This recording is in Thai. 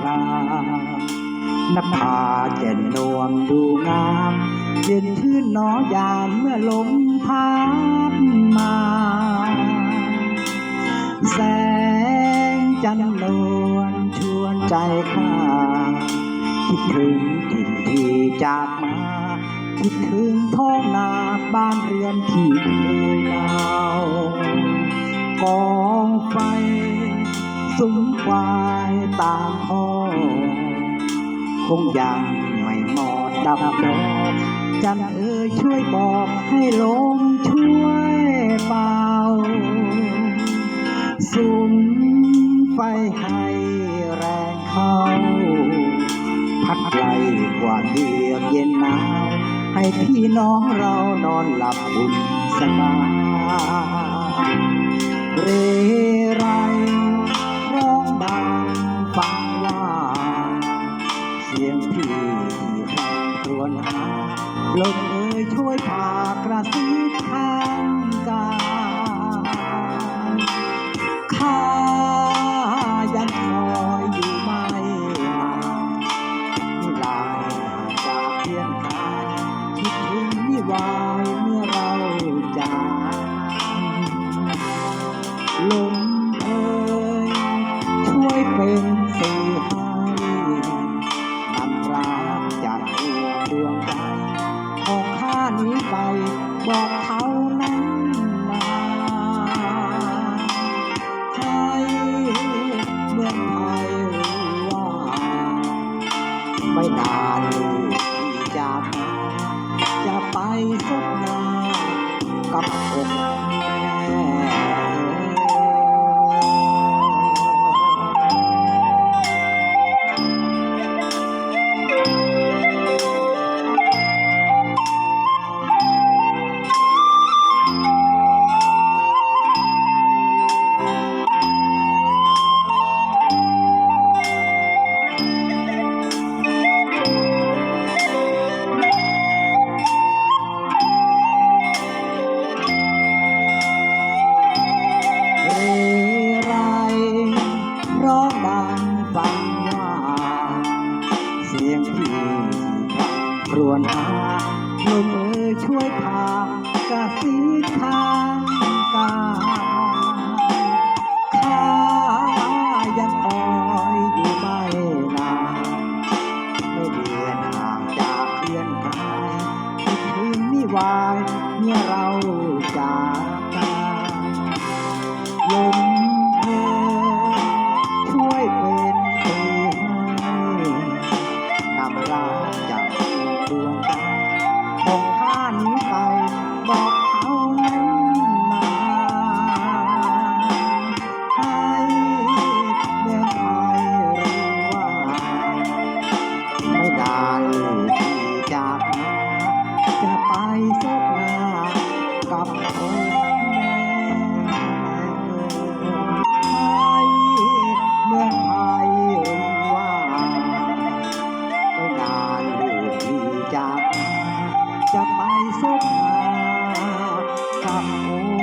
เห็นอารามนภาแจ่นนวลดูงาม เย็นชื่นหนอยามเมื่อลมพัดมา แสงจันทร์นวลชวนใจข้าคิดถึงถิ่นที่จากมา คิดถึงท้องนาบ้านเรือนที่เคยเล่ากองไฟ สุมควายตามท้อคงยังไม่หมดดับดอกจันเอ่ยช่วยบอกให้ลมช่วยเป่าสุมไฟให้แรงเข้า พัดไกลความเยือกเย็นหนาวให้พี่น้องเรานอนหลับอุ่นสบาย งครวญหาลมเอ่ยช่วยพากระซิบทางกาย จะไปสบหน้ากับอกแม่ ครวญหาลมเอ่ยช่วยพากระซิบทางกาข้ายังคอยอยู่ไม่นานไม่เดือนห่างจากเพื่อนกายคิดถึงนี่วายเมื่อเราจาก ไปสบหน้ากับคนแม่ไทยเมืองไทยว่าไม่นานลูกที่จากจะไปสบหน้ากับคน